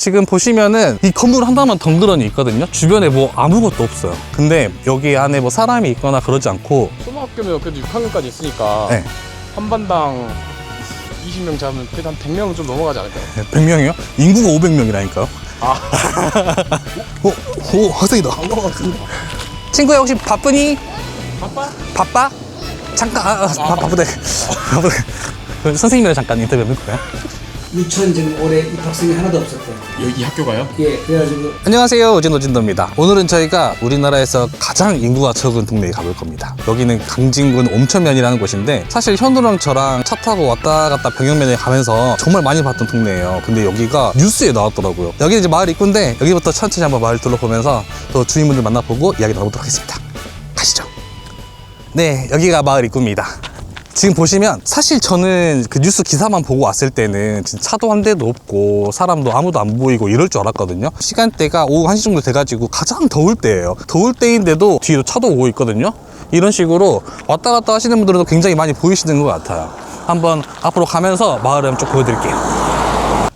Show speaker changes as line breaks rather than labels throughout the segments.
지금 보시면은 이 건물 하나만 덩그러니 있거든요. 주변에 뭐 아무것도 없어요. 근데 여기 안에 뭐 사람이 있거나 그러지 않고
초등학교면 그래도 6학년까지 있으니까
네.
한 반당 20명 잡으면 그래도 한 100명은 좀 넘어가지 않을까요?
100명이요? 인구가 500명이라니까요.
아.
오, 오, 학생이다. 친구야 혹시 바쁘니?
바빠?
바빠? 잠깐 아, 아, 바, 바쁘대. 바쁘대. 그럼 선생님이랑 잠깐 인터뷰 해볼 거야.
유치원 지금 올해 입학생이 하나도 없었대요.
여기 학교가요?
예, 그래가지고
안녕하세요. 오진 오진도입니다. 오늘은 저희가 우리나라에서 가장 인구가 적은 동네에 가볼 겁니다. 여기는 강진군 옴천면이라는 곳인데 사실 현우랑 저랑 차 타고 왔다 갔다 병영면에 가면서 정말 많이 봤던 동네예요. 근데 여기가 뉴스에 나왔더라고요. 여기는 이제 마을 입구인데 여기부터 천천히 한번 마을 둘러보면서 또 주인분들 만나보고 이야기 나눠보도록 하겠습니다. 가시죠. 네, 여기가 마을 입구입니다. 지금 보시면 사실 저는 그 뉴스 기사만 보고 왔을 때는 차도 한 대도 없고 사람도 아무도 안 보이고 이럴 줄 알았거든요. 시간대가 오후 1시 정도 돼가지고 가장 더울 때예요. 더울 때인데도 뒤로 차도 오고 있거든요. 이런 식으로 왔다 갔다 하시는 분들도 굉장히 많이 보이시는 것 같아요. 한번 앞으로 가면서 마을을 좀 보여드릴게요.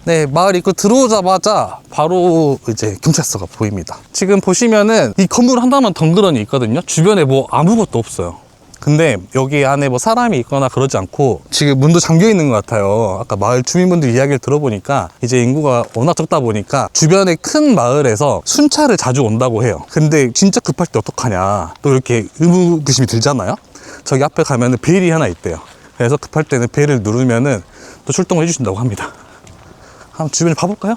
네, 마을 입구 들어오자마자 바로 이제 경찰서가 보입니다. 지금 보시면은 이 건물 하나만 덩그러니 있거든요. 주변에 뭐 아무것도 없어요. 근데 여기 안에 뭐 사람이 있거나 그러지 않고 지금 문도 잠겨 있는 것 같아요. 아까 마을 주민분들 이야기를 들어보니까 이제 인구가 워낙 적다 보니까 주변에 큰 마을에서 순찰을 자주 온다고 해요. 근데 진짜 급할 때 어떡하냐. 또 이렇게 의무의심이 들잖아요. 저기 앞에 가면은 벨이 하나 있대요. 그래서 급할 때는 벨을 누르면은 또 출동을 해주신다고 합니다. 한번 주변을 봐볼까요?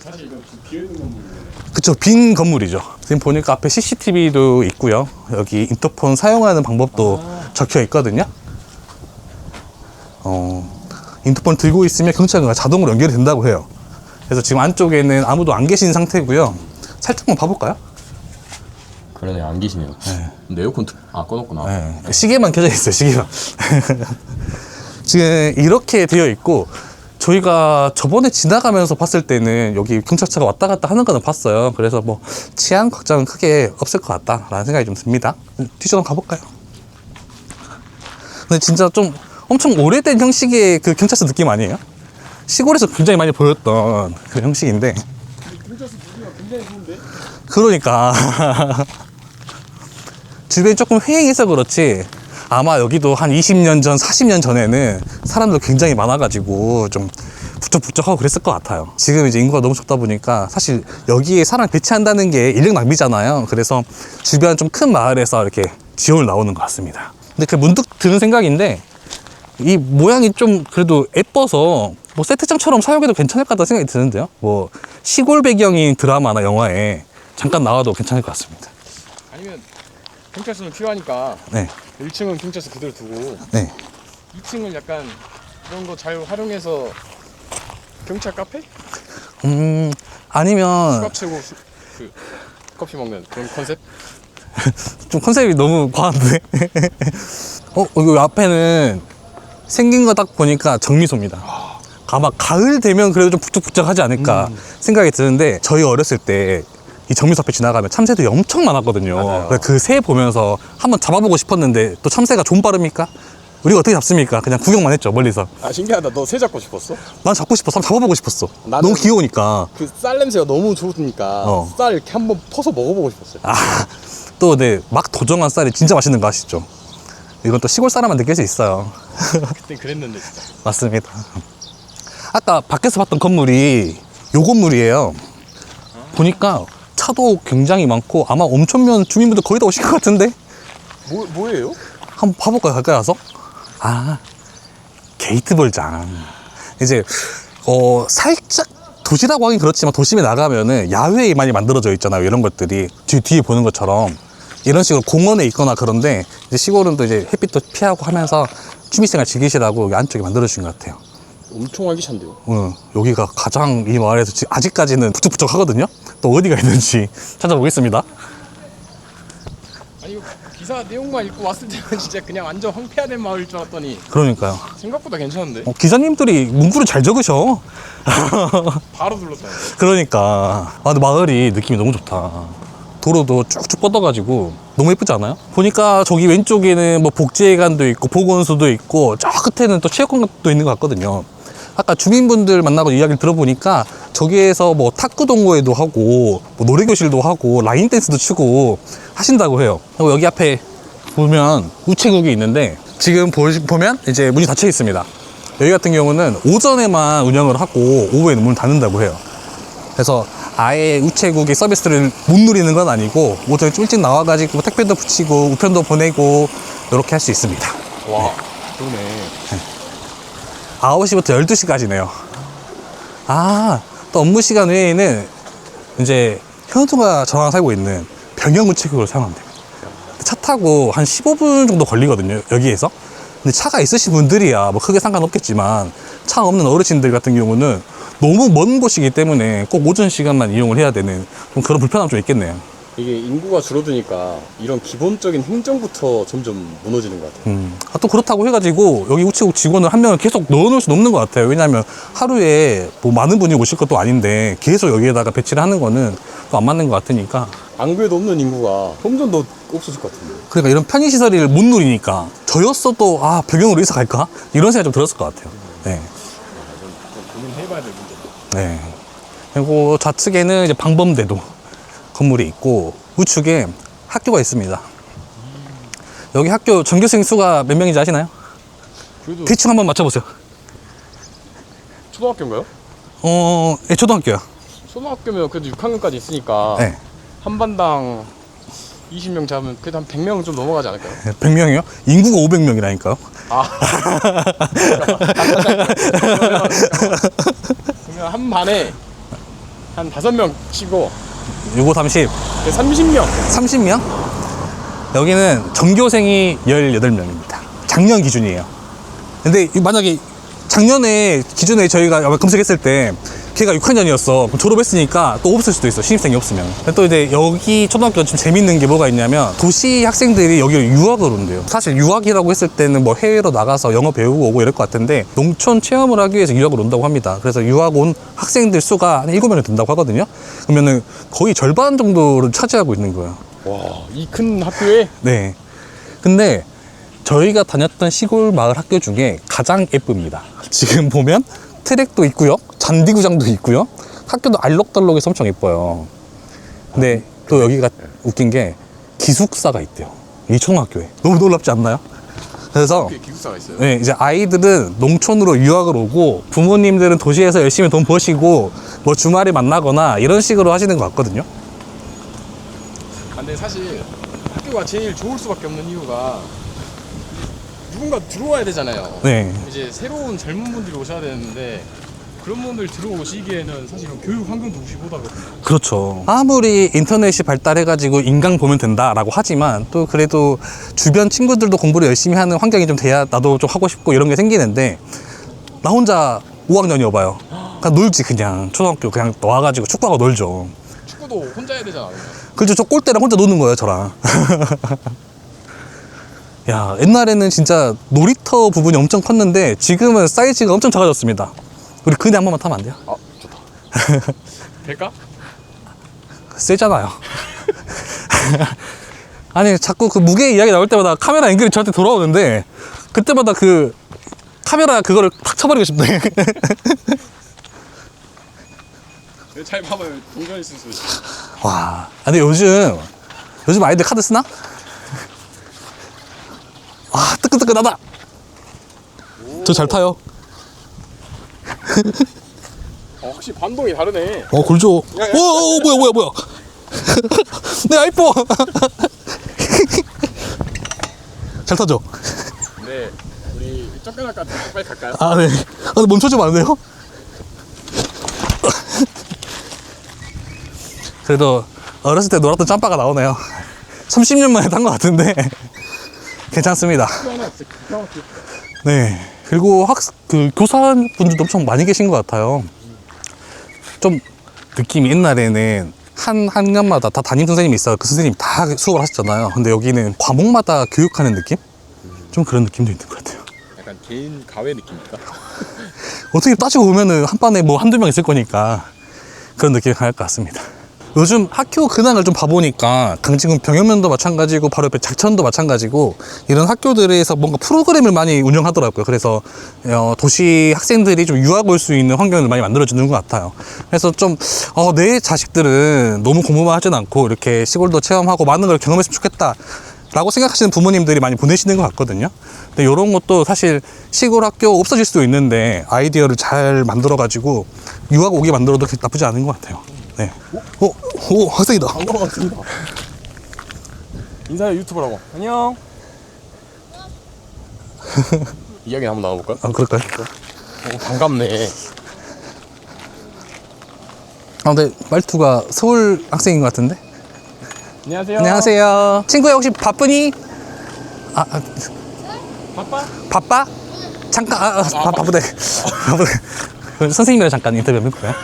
사실 이건 지금 비어있는 건물이에요.
그쵸 빈 건물이죠. 지금 보니까 앞에 CCTV도 있고요. 여기 인터폰 사용하는 방법도 적혀 있거든요. 어, 인터폰 들고 있으면 경찰과 자동으로 연결이 된다고 해요. 그래서 지금 안쪽에는 아무도 안 계신 상태고요. 살짝만 봐볼까요?
그러네 안 계시네요. 근데 에어컨 틀- 아 꺼놨구나.
네, 시계만 켜져 있어요 시계만. 지금 이렇게 되어 있고 저희가 저번에 지나가면서 봤을 때는 여기 경찰차가 왔다 갔다 하는 거는 봤어요 그래서 뭐 치안 걱정은 크게 없을 것 같다라는 생각이 좀 듭니다 뒤쪽 한번 가볼까요? 근데 진짜 좀 엄청 오래된 형식의 그 경찰서 느낌 아니에요? 시골에서 굉장히 많이 보였던 그 형식인데? 그러니까 주변이 조금 휑해서 그렇지 아마 여기도 한 20년 전, 40년 전에는 사람들 굉장히 많아가지고 좀 북적북적하고 그랬을 것 같아요. 지금 이제 인구가 너무 적다 보니까 사실 여기에 사람 배치한다는 게 인력 낭비잖아요. 그래서 주변 좀 큰 마을에서 이렇게 지원을 나오는 것 같습니다. 근데 그 문득 드는 생각인데 이 모양이 좀 그래도 예뻐서 뭐 세트장처럼 사용해도 괜찮을 것 같다는 생각이 드는데요. 뭐 시골 배경인 드라마나 영화에 잠깐 나와도 괜찮을 것 같습니다.
경찰서는 필요하니까
네,
1층은 경찰서 그대로 두고
네.
2층을 약간 이런 거 잘 활용해서 경찰 카페?
음, 아니면
수갑 채고 수- 그 커피 먹는 그런 컨셉?
좀 컨셉이 너무 과한데? 어, 여기 앞에는 생긴 거 딱 보니까 정미소입니다. 아마 가을 되면 그래도 좀 북적북적하지 않을까 생각이 드는데 저희 어렸을 때 이 정미소 앞에 지나가면 참새들이 엄청 많았거든요.
맞아요.
그새 보면서 한번 잡아보고 싶었는데 또 참새가 좀 빠릅니까? 우리가 어떻게 잡습니까? 그냥 구경만 했죠, 멀리서.
아 신기하다 너 새 잡고 싶었어?
난 잡고 싶었어. 한번 잡아보고 싶었어.
나는-
너무 귀여우니까.
그 쌀 냄새가 너무 좋으니까
어.
쌀 이렇게 한번 퍼서 먹어보고 싶었어요
아, 또, 네, 막 도정한 쌀이 진짜 맛있는 거 아시죠? 이건 또 시골 사람만 느낄 수 있어요.
그땐 그랬는데 진짜
맞습니다. 아까 밖에서 봤던 건물이 요 건물이에요. 보니까 차도 굉장히 많고 아마 온천면 주민분들 거의 다 오신 것 같은데?
뭐, 뭐예요?
한번 봐볼까요? 가까이 와서? 아, 게이트 볼장. 이제, 어, 살짝 도시라고 하긴 그렇지만 도심에 나가면은 야외에 많이 만들어져 있잖아요. 이런 것들이. 뒤, 뒤에 보는 것처럼. 이런 식으로 공원에 있거나 그런데 이제 시골은 또 이제 햇빛도 피하고 하면서 취미생활 즐기시라고 여기 안쪽에 만들어주신 것 같아요.
엄청 활기찬데요
어, 여기가 가장 이 마을에서 지- 아직까지는 북적북적 하거든요. 또 어디가 있는지 찾아보겠습니다.
아니 기사 내용만 읽고 왔을 때는 진짜 그냥 완전 황폐화된 마을일 줄 알았더니
그러니까요.
생각보다 괜찮은데
어, 기자님들이 문구를 잘 적으셔.
바로 둘러싸요
그러니까. 아, 근데 마을이 느낌이 너무 좋다. 도로도 쭉쭉 뻗어가지고 너무 예쁘지 않아요? 보니까 저기 왼쪽에는 뭐 복지회관도 있고 보건소도 있고 저 끝에는 또 체육관도 있는 것 같거든요. 아까 주민분들 만나고 이야기를 들어보니까 저기에서 뭐 탁구 동호회도 하고 뭐 노래교실도 하고 라인 댄스도 추고 하신다고 해요. 그리고 여기 앞에 보면 우체국이 있는데 지금 보, 보면 이제 문이 닫혀 있습니다. 여기 같은 경우는 오전에만 운영을 하고 오후에는 문을 닫는다고 해요. 그래서 아예 우체국의 서비스를 못 누리는 건 아니고 오전에 좀 일찍 나와가지고 택배도 붙이고 우편도 보내고 이렇게 할 수 있습니다.
와 그러네
9시부터 12시까지네요. 아, 또 업무 시간 외에는 이제 현우가 저랑 살고 있는 병영 우체국을 사용하면 됩니다. 차 타고 한 15분 정도 걸리거든요, 여기에서. 근데 차가 있으신 분들이야 뭐 크게 상관없겠지만 차 없는 어르신들 같은 경우는 너무 먼 곳이기 때문에 꼭 오전 시간만 이용을 해야 되는 좀 그런 불편함 좀 있겠네요.
이게 인구가 줄어드니까 이런 기본적인 행정부터 점점 무너지는 것 같아요
음. 아, 또 그렇다고 해가지고 여기 우체국 직원을 한 명을 계속 넣어놓을 수 없는 것 같아요. 왜냐하면 하루에 뭐 많은 분이 오실 것도 아닌데 계속 여기에다가 배치를 하는 거는 또 안 맞는 것 같으니까.
안 그래도 없는 인구가 점점 더 없어질 것 같은데
그러니까 이런 편의시설을 못 누리니까 저였어도 아 병영으로 이사 갈까? 이런 생각이 좀 들었을 것 같아요. 네.
고민해봐야 될 문제다
네. 그리고 좌측에는 이제 방범대도 건물이 있고 우측에 학교가 있습니다. 여기 학교 전교생 수가 몇 명인지 아시나요?
그래도
대충 한번 맞춰보세요.
초등학교인가요?
어, 예, 초등학교요.
초등학교면 그래도 6학년까지 있으니까
네.
한 반당 20명 잡으면 그래도 한 100명은 좀 넘어가지 않을까요?
100명이요? 인구가 500명이라니까요.
아 그러면 한 반에 한 5명 치고
요거 30,
30명
30명? 여기는 전교생이 18명입니다. 작년 기준이에요. 근데 이- 만약에 작년에 기준에 저희가 아마 검색했을 때 걔가 6학년이었어. 그럼 졸업했으니까 또 없을 수도 있어. 신입생이 없으면. 근데 또 이제 여기 초등학교가 좀 재밌는 게 뭐가 있냐면 도시 학생들이 여기로 유학을 온대요. 사실 유학이라고 했을 때는 뭐 해외로 나가서 영어 배우고 오고 이럴 것 같은데 농촌 체험을 하기 위해서 유학을 온다고 합니다. 그래서 유학 온 학생들 수가 한 7명이 된다고 하거든요. 그러면은 거의 절반 정도를 차지하고 있는 거예요.
와 이 큰 학교에
네. 근데 저희가 다녔던 시골 마을 학교 중에 가장 예쁩니다. 지금 보면 트랙도 있고요. 잔디구장도 있고요. 학교도 알록달록해서 엄청 예뻐요. 근데 또 여기가 웃긴 게 기숙사가 있대요. 이 초등학교에. 너무 놀랍지 않나요? 그래서
기숙사가 있어요
네, 이제 아이들은 농촌으로 유학을 오고 부모님들은 도시에서 열심히 돈 버시고 뭐 주말에 만나거나 이런 식으로 하시는 것 같거든요.
아, 근데 사실 학교가 제일 좋을 수밖에 없는 이유가 누군가 들어와야 되잖아요
네.
이제 새로운 젊은 분들이 오셔야 되는데 그런 분들 들어오시기에는 사실 이런 교육 환경도 혹시 못하거든요
그렇죠. 아무리 인터넷이 발달해가지고 인강 보면 된다라고 하지만 또 그래도 주변 친구들도 공부를 열심히 하는 환경이 좀 돼야 나도 좀 하고 싶고 이런 게 생기는데 나 혼자 5학년이어봐요. 그냥 놀지 그냥 초등학교 그냥 와가지고 축구하고 놀죠.
축구도 혼자 해야 되잖아.
그렇죠. 저 꼴대랑 혼자 노는 거예요 저랑. 야 옛날에는 진짜 놀이터 부분이 엄청 컸는데 지금은 사이즈가 엄청 작아졌습니다. 우리 그네 한 번만 타면 안 돼요?
아 좋다 될까?
세잖아요. 아니 자꾸 그 무게 이야기 나올 때마다 카메라 앵글이 저한테 돌아오는데 그때마다 그 카메라 그거를 탁 쳐버리고 싶네.
잘 봐봐요 동전 있을 수 있어
와. 아, 근데 요즘 요즘 아이들 카드 쓰나? 와 뜨끈뜨끈하다. 저 잘 타요.
어, 확실히 반동이 다르네
어 굴죠. 오, 오, 오 뭐야 뭐야 뭐야. 내 아이폰. 잘 타죠?
네 우리 쫓겨날 것 같아서 빨리 갈까요?
아, 네. 아, 근데 멈춰주면 안 돼요? 그래도 어렸을 때 놀았던 짬바가 나오네요. 30년 만에 탄 것 같은데 괜찮습니다. 네. 그리고 학, 그 교사분들도 엄청 많이 계신 것 같아요. 좀 느낌이 옛날에는 한 학년마다 다 담임 선생님이 있어요. 그 선생님이 다 수업을 하셨잖아요. 근데 여기는 과목마다 교육하는 느낌? 좀 그런 느낌도 있는 것 같아요.
약간 개인 가외 느낌일까?
어떻게 따지고 보면은 한 반에 뭐 한두 명 있을 거니까 그런 느낌이 강할 것 같습니다. 요즘 학교 근황을 좀 봐보니까 강진군 병영면도 마찬가지고 바로 옆에 작천도 마찬가지고 이런 학교들에서 뭔가 프로그램을 많이 운영하더라고요. 그래서 어, 도시 학생들이 좀 유학 올 수 있는 환경을 많이 만들어주는 것 같아요. 그래서 좀, 어, 내 자식들은 너무 공부만 하진 않고 이렇게 시골도 체험하고 많은 걸 경험했으면 좋겠다. 라고 생각하시는 부모님들이 많이 보내시는 것 같거든요. 근데 이런 것도 사실 시골 학교 없어질 수도 있는데 아이디어를 잘 만들어가지고 유학 오게 만들어도 나쁘지 않은 것 같아요. 네. 오, 오, 학생이다.
반갑습니다. 인사해 유튜버라고. 안녕. 이야기 한번 나눠볼까?
아, 그럴까요?
오, 반갑네.
아, 근데 말투가 서울 학생인 것 같은데?
안녕하세요.
안녕하세요. 친구야, 혹시 바쁘니? 아, 아,
바빠?
바빠? 잠깐, 아, 아, 바, 바쁘대. 바쁘대. 그럼 선생님이랑 잠깐 인터뷰 해볼까요?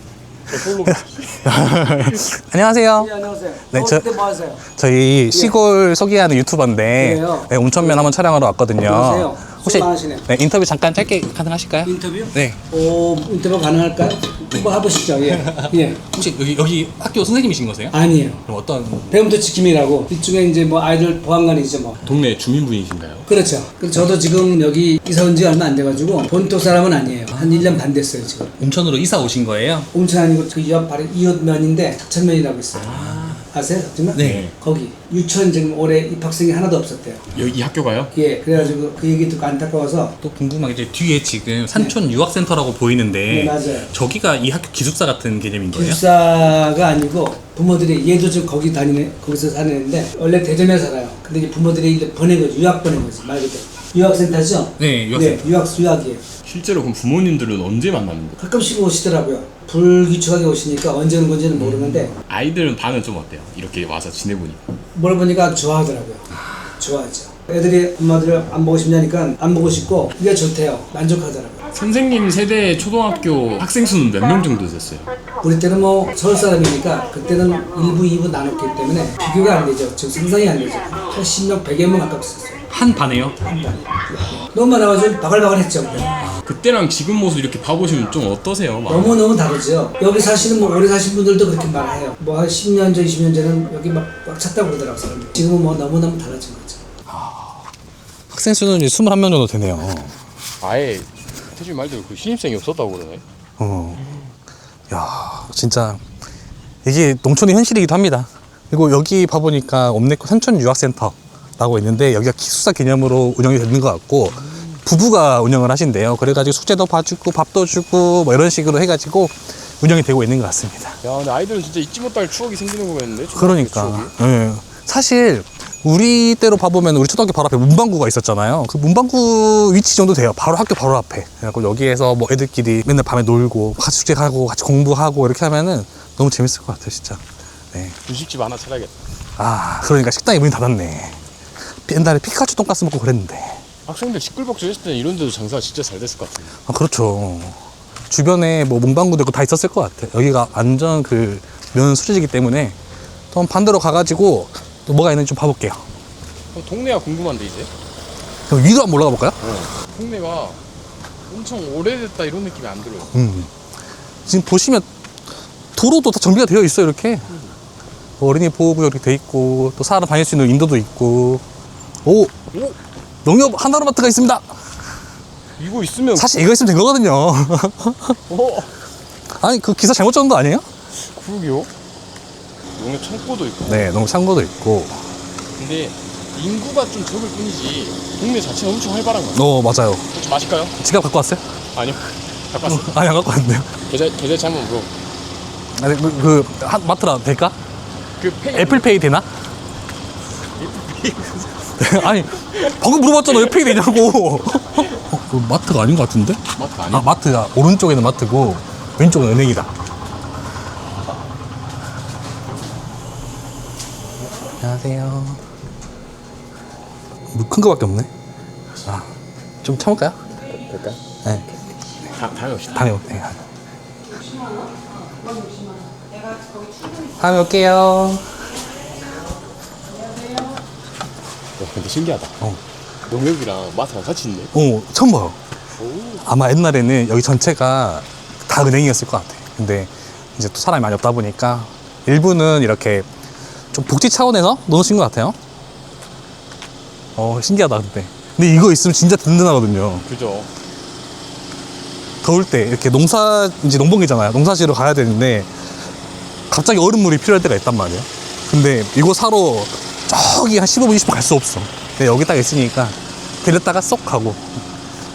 솔로.
안녕하세요.
네, 안녕하세요.
네,
네,
저-
저... 뭐 하세요?
저희 시골 소개하는 유튜버인데
그래요?
네, 온천면 한번 촬영하러 왔거든요.
안녕하세요.
혹시
많으시네요.
네, 인터뷰 잠깐 짧게 가능하실까요?
인터뷰?
네.
오, 인터뷰 가능할까요? 한번 해보시죠. 예. 예.
혹시 여기 여기 학교 선생님이신 거세요?
아니에요.
그럼 어떤
배움터 지킴이라고 이쪽에 이제 뭐 아이들 보안관이죠 뭐.
동네 주민분이신가요?
그렇죠. 그래서 저도 지금 여기 이사 온 지 얼마 안 돼가지고 본토 사람은 아니에요. 한 1년 반 됐어요 지금.
온천으로 이사 오신 거예요?
온천 아니고 그옆 바로 이웃면인데 작천면이라고 있어요. 아. 세요 작천면?
네.
거기 유치원 지금 올해 입학생이 하나도 없었대요.
여기 이 학교가요?
예, 그래가지고 그 얘기 듣고 안타까워서
또 궁금한 게 이제 뒤에 지금 산촌 유학센터라고 보이는데
네, 맞아요.
저기가 이 학교 기숙사 같은 개념인 거예요?
기숙사가 아니고 부모들이 얘도 지금 거기 다니네 거기서 사는 애인데 원래 대전에 살아요. 근데 이제 부모들이 이제 보낸 거지 유학 보낸 거지 말 그대로 유학센터죠?
네, 유학센터.
네, 유학 수학이에요.
실제로 그럼 부모님들은 언제 만나는 거예요?
가끔씩 오시더라고요. 불규칙하게 오시니까 언제 오는 건지는 모르는데
아이들은 반은 좀 어때요? 이렇게 와서 지내보니까.
물어보니까 좋아하더라고요. 좋아하죠. 애들이 엄마들을 안 보고 싶냐니까 안 보고 싶고 이게 좋대요. 만족하더라고요.
선생님 세대 초등학교 학생 수는 몇 명 정도 됐어요?
우리 때는 뭐 서울 사람이니까 그때는 1부, 2부 나눴기 때문에 비교가 안 되죠. 지금 상상이 안 되죠. 80명, 100여 명 가깝었어요.
한 반에요?
너무 많아가지고 바글바글했죠. 그때.
그때랑 지금 모습 이렇게 봐보시면 좀 어떠세요? 막
너무 너무 다르죠. 여기 사시는 뭐 오래 사신 분들도 그렇게 말해요. 뭐 한 10년 전, 20년 전은 여기 막 꽉 찼다고 그러더라고 사람들. 지금은 뭐 너무 너무 달라진 거죠.
학생 수는 이제 21명 정도 되네요.
아예 태준 말대로 그 신입생이 없었다고 그러네.
어. 야, 진짜 이게 농촌의 현실이기도 합니다. 그리고 여기 봐보니까 옴네코 산촌 유학센터라고 있는데 여기가 기숙사 개념으로 운영이 되는 것 같고 부부가 운영을 하신대요. 그래가지고 숙제도 봐주고 밥도 주고 뭐 이런 식으로 해가지고 운영이 되고 있는 것 같습니다.
야 근데 아이들은 진짜 잊지 못할 추억이 생기는 거겠는데? 초등학교
그러니까
추억이?
예. 사실 우리 때로 봐보면 우리 초등학교 바로 앞에 문방구가 있었잖아요. 그 문방구 위치 정도 돼요. 바로 학교 바로 앞에. 그래갖고 여기에서 뭐 애들끼리 맨날 밤에 놀고 같이 숙제 가고 같이 공부하고 이렇게 하면은 너무 재밌을 것 같아요, 진짜. 네.
주식집 하나 차려야겠다.
아 그러니까 식당이 문이 닫았네. 옛날에 피카츄 돈가스 먹고 그랬는데.
학생들 시끌벅적 했을 때는 이런 데도 장사가 진짜 잘 됐을 것 같은데.
아 그렇죠. 주변에 뭐 문방구도 있고 다 있었을 것 같아. 여기가 완전 그 면 수리지기 때문에 또 반대로 가가지고 또 뭐가 있는지 좀 봐볼게요.
그럼 동네가 궁금한데 이제?
그럼 위로 한번 올라가 볼까요?
동네가 엄청 오래됐다 이런 느낌이 안 들어요.
음. 지금 보시면 도로도 다 정비가 되어 있어요 이렇게 어린이 보호구역 이렇게 돼 있고 또 사람 다닐 수 있는 인도도 있고 오
오!
농협 하나로마트가 있습니다
이거 있으면
사실 이거 있으면 된 거거든요
어
아니 그 기사 잘못 적은 거 아니에요?
그러게요. 용역 창고도 있고.
네 농협 창고도 있고
근데 인구가 좀 적을 뿐이지 동네 자체는 엄청 활발한 거야.
어 맞아요
혹시 마실까요?
지갑 갖고 왔어요?
아니요. 갖고 왔어.
아니 안 갖고 왔는데요
계좌 계좌 한번 물어.
아니 그, 그 한- 마트라 될까?
그 페이
애플페이 되나? 아니 방금 물어봤잖아 왜 페이 되냐고 어, 그 마트가 아닌 것 같은데?
마트
아
아니야?
마트가 오른쪽에는 마트고 왼쪽은 은행이다. 안녕하세요. 뭐큰 거밖에 없네. 아, 좀 참을까요?
될까?
네,
다 다음에 옵시다.
다음에 올게요. 다음에 올게요.
와 근데 신기하다.
어.
농협이랑 마트랑 같이 있네.
어, 처음 봐요. 아마 옛날에는 여기 전체가 다 은행이었을 것 같아. 근데 이제 또 사람이 많이 없다 보니까 일부는 이렇게 좀 복지 차원에서 놓으신 것 같아요. 어 신기하다 근데. 근데 이거 있으면 진짜 든든하거든요.
그죠.
더울 때 이렇게 농사 이제 농번기잖아요. 농사 지러 가야 되는데 갑자기 얼음물이 필요할 때가 있단 말이에요. 근데 이거 사러 저기 한 15분 20분 갈 수 없어. 근데 여기 딱 있으니까 들렸다가 쏙 가고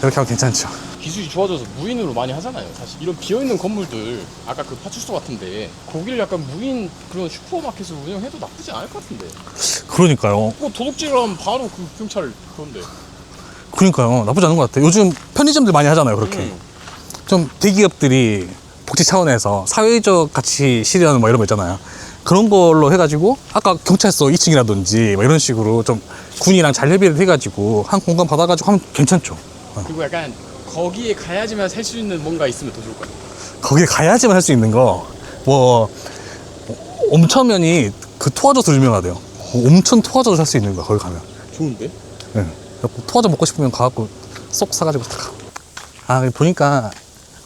이렇게 하면 괜찮죠.
기술이 좋아져서 무인으로 많이 하잖아요. 사실 이런 비어 있는 건물들 아까 그 파출소 같은데 거기를 약간 무인 그런 슈퍼마켓으로 운영해도 나쁘지 않을 것 같은데.
그러니까요.
뭐 도둑질하면 바로 그 경찰 그런데.
그러니까요. 나쁘지 않은 것 같아요. 요즘 편의점들 많이 하잖아요. 그렇게.
음.
좀 대기업들이 복지 차원에서 사회적 가치 실현 뭐 이런 거 있잖아요. 그런 걸로 해가지고 아까 경찰서 2층이라든지 뭐 이런 식으로 좀 군이랑 잘 협의를 해가지고 한 공간 받아가지고 하면 괜찮죠.
그리고 약간 거기에 가야지만 살 수 있는 뭔가 있으면 더 좋을 것 같아요.
거기에 가야지만 할 수 있는 거, 뭐, 옴천면이 그 토화젓으로 유명하대요. 옴천 토화젓을 살 수 있는 거야, 거기 가면.
좋은데?
예. 토화젓 먹고 싶으면 가갖고 쏙 사가지고 딱 가. 아, 보니까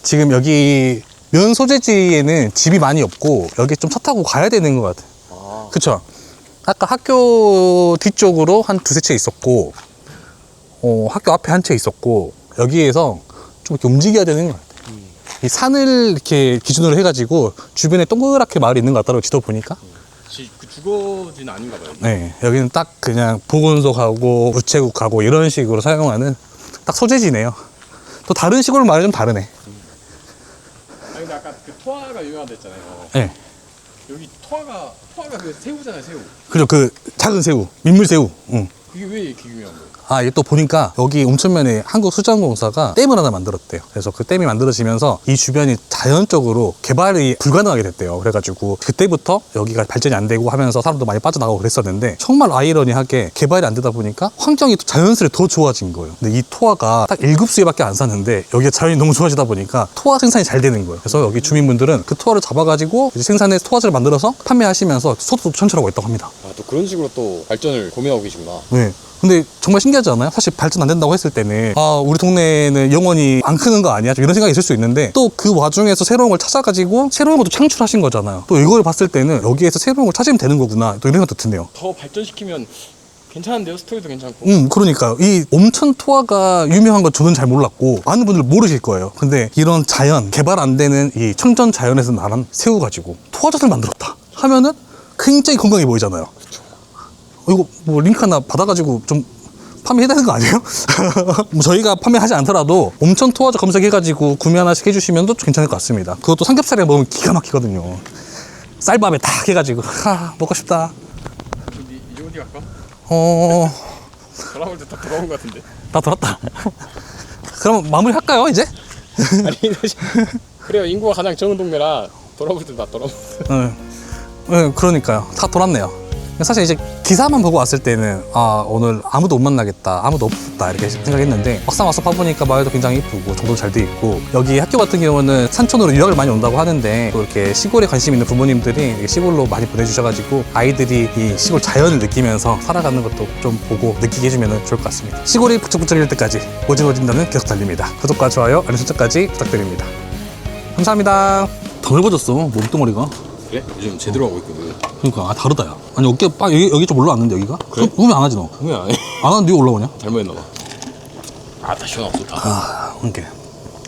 지금 여기 면 소재지에는 집이 많이 없고 여기 좀 차 타고 가야 되는 것 같아.
아.
그쵸? 아까 학교 뒤쪽으로 한 두세 채 있었고, 어, 학교 앞에 한 채 있었고, 여기에서 좀 이렇게 움직여야 되는 것 같아. 이 산을 이렇게 기준으로 해가지고 주변에 동그랗게 마을이 있는 것 같더라고, 지도 보니까.
지- 그 주거지는 아닌가 봐요.
네, 여기는 딱 그냥 보건소하고 우체국하고 이런 식으로 사용하는 딱 소재지네요. 또 다른 시골 마을이 좀 다르네.
아니 근데 아까 그 토화가 유명하다 했잖아요.
네.
여기 토화가 토화가 그 새우잖아요, 새우.
그죠, 그 작은 새우, 민물새우. 응.
그게 왜 이렇게 유명한?
아, 이게 또 보니까 여기 웅천면에 한국수자원공사가 댐을 하나 만들었대요. 그래서 그 댐이 만들어지면서 이 주변이 자연적으로 개발이 불가능하게 됐대요. 그래가지고 그때부터 여기가 발전이 안 되고 하면서 사람도 많이 빠져나가고 그랬었는데 정말 아이러니하게 개발이 안 되다 보니까 환경이 또 자연스레 더 좋아진 거예요. 근데 이 토화가 딱 1급수에밖에 안 사는데 여기가 자연이 너무 좋아지다 보니까 토화 생산이 잘 되는 거예요. 그래서 여기 주민분들은 그 토화를 잡아가지고 이제 생산해서 토화제를 만들어서 판매하시면서 소득도 천출하고 있다고 합니다.
아 또 그런 식으로 또 발전을 고민하고 계시구나.
네. 근데 정말 신기하지 않아요? 사실 발전 안 된다고 했을 때는 아 우리 동네는 영원히 안 크는 거 아니야? 좀 이런 생각이 있을 수 있는데 또 그 와중에서 새로운 걸 찾아가지고 새로운 것도 창출하신 거잖아요. 또 이걸 봤을 때는 여기에서 새로운 걸 찾으면 되는 거구나. 또 이런 생각도 드네요.
더 발전시키면 괜찮은데요? 스토리도 괜찮고.
음, 그러니까요. 이 옴천 토화가 유명한 건 저는 잘 몰랐고 많은 분들 모르실 거예요. 근데 이런 자연 개발 안 되는 이 청전 자연에서 나란 새우 가지고 토화젓을 만들었다 하면은 굉장히 건강해 보이잖아요. 어, 이거 뭐 링크 하나 받아가지고 좀 판매해야 되는 거 아니에요? 뭐 저희가 판매하지 않더라도 옴천 토화젓 검색해가지고 구매 하나씩 해주시면 또 괜찮을 것 같습니다. 그것도 삼겹살에 먹으면 기가 막히거든요. 쌀밥에 딱 해가지고 하 먹고 싶다.
어디 이제 어디 갈까?
어.
돌아올 때 다 돌아온 것 같은데.
다 돌았다. 그럼 마무리 할까요, 이제?
아니 사실 그래요. 인구가 가장 적은 동네라 돌아올 때 다 돌아온.
네. 네, 그러니까요. 다 돌았네요. 사실 이제 기사만 보고 왔을 때는 아 오늘 아무도 못 만나겠다 아무도 없다 이렇게 생각했는데 막상 와서 봐보니까 마을도 굉장히 이쁘고 정도 잘 돼 있고 여기 학교 같은 경우는 산촌으로 유학을 많이 온다고 하는데 또 이렇게 시골에 관심 있는 부모님들이 시골로 많이 보내주셔가지고 아이들이 이 시골 자연을 느끼면서 살아가는 것도 좀 보고 느끼게 해주면 좋을 것 같습니다. 시골이 부쩍부쩍일 때까지 오진오진다는 계속 달립니다. 구독과 좋아요 알림 설정까지 부탁드립니다. 감사합니다. 더 넓어졌어 몸뚱어리가.
그래? 요즘 제대로 하고 있거든.
그러니까 아 다르다 야 아니 어깨 빡 여기, 여기 좀 올라왔는데 여기가?
그래?
그럼 안 하지 너?
왜안 해?
안 하는데 왜 올라오냐?
잘못했나 봐. 아 다 시원하고 좋다.
아 그러니까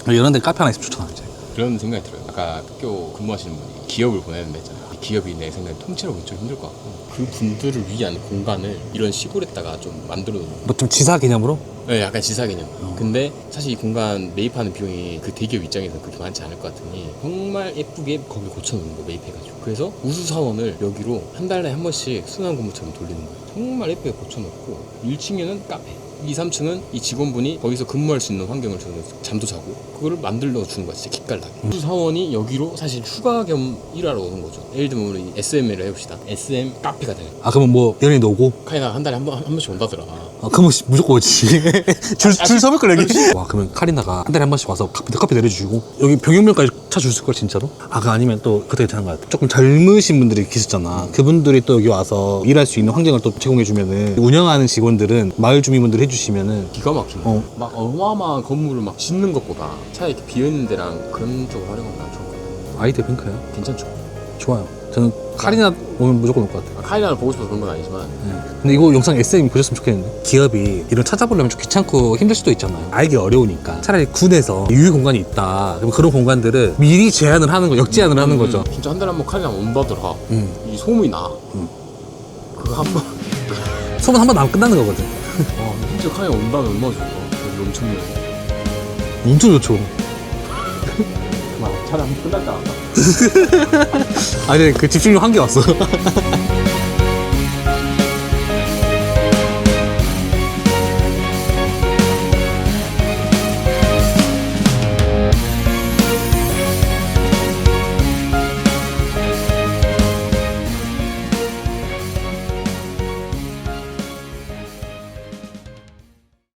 이런 데 카페 하나 있으면 좋잖아 이제
그런 생각이 들어요. 아까 학교 근무하시는 분이 기업을 보내는데 있잖아요. 기업이 내 생각에 통째로 보기 좀 힘들 것 같고 그 분들을 위한 공간을 이런 시골에다가 좀 만들어 놓는
뭐 좀 지사 개념으로?
네, 약간 지사 개념. 근데 사실 이 공간 매입하는 비용이 그 대기업 입장에서는 그렇게 많지 않을 것 같으니 정말 예쁘게 거기 고쳐놓는 거 매입해가지고. 그래서 우수 사원을 여기로 한 달에 한 번씩 순환 근무처럼 돌리는 거예요. 정말 예쁘게 고쳐놓고 1층에는 카페. 2, 3층은 이 직원분이 거기서 근무할 수 있는 환경을 저는 잠도 자고 그거를 만들어 주는 거야 진짜 기깔나게 우수 사원이 여기로 사실 휴가 겸 일하러 오는 거죠 예를 들면 우리 SM을 해봅시다 SM 카페가 되는 거야
아 그러면 뭐 연예인 오고?
카이나 한 달에 한, 번, 한 번씩 온다더라
아 그러면 씨, 무조건 오지 줄, 줄 서볼 걸 여기 와 그러면 카리나가 한 달에 한 번씩 와서 커피, 커피 내려주시고 여기 병영면까지 차줬을 걸 진짜로? 아 그 아니면 또 그때 괜찮은 것 같아 조금 젊으신 분들이 계셨잖아 그분들이 또 여기 와서 일할 수 있는 환경을 또 제공해주면은 운영하는 직원들은 마을 주민분들 해주시면은
기가 막히네.
어.
막 어마어마한 건물을 막 짓는 것보다 차라리 이렇게 비어있는 데랑 그런 쪽을 활용하면 난 좋을 것 같아.
아이디어 핑크요?
괜찮죠?
좋아요. 저는 카리나 오면 무조건 올 것 같아요.
아, 카이라를 보고 싶어서 그런 건 아니지만.
근데 이거 영상 SM 보셨으면 좋겠는데. 기업이 이런 찾아보려면 좀 귀찮고 힘들 수도 있잖아요. 알기 어려우니까. 차라리 군에서 유휴 공간이 있다. 그럼 그런 공간들을 미리 제한을 하는 거 역제한을 하는 거죠.
음, 진짜 한 달에 한 번 카이라 온 받으라.
음.
이 소문이 나. 그거 한번.
소문 한 번 나면 끝나는 거거든.
와 진짜 카이라 온 받으면 얼마나 좋아 여기 엄청 네
엄청 좋죠.
막 차라리 한번 끝날까
아니 그 집중력 한 개 왔어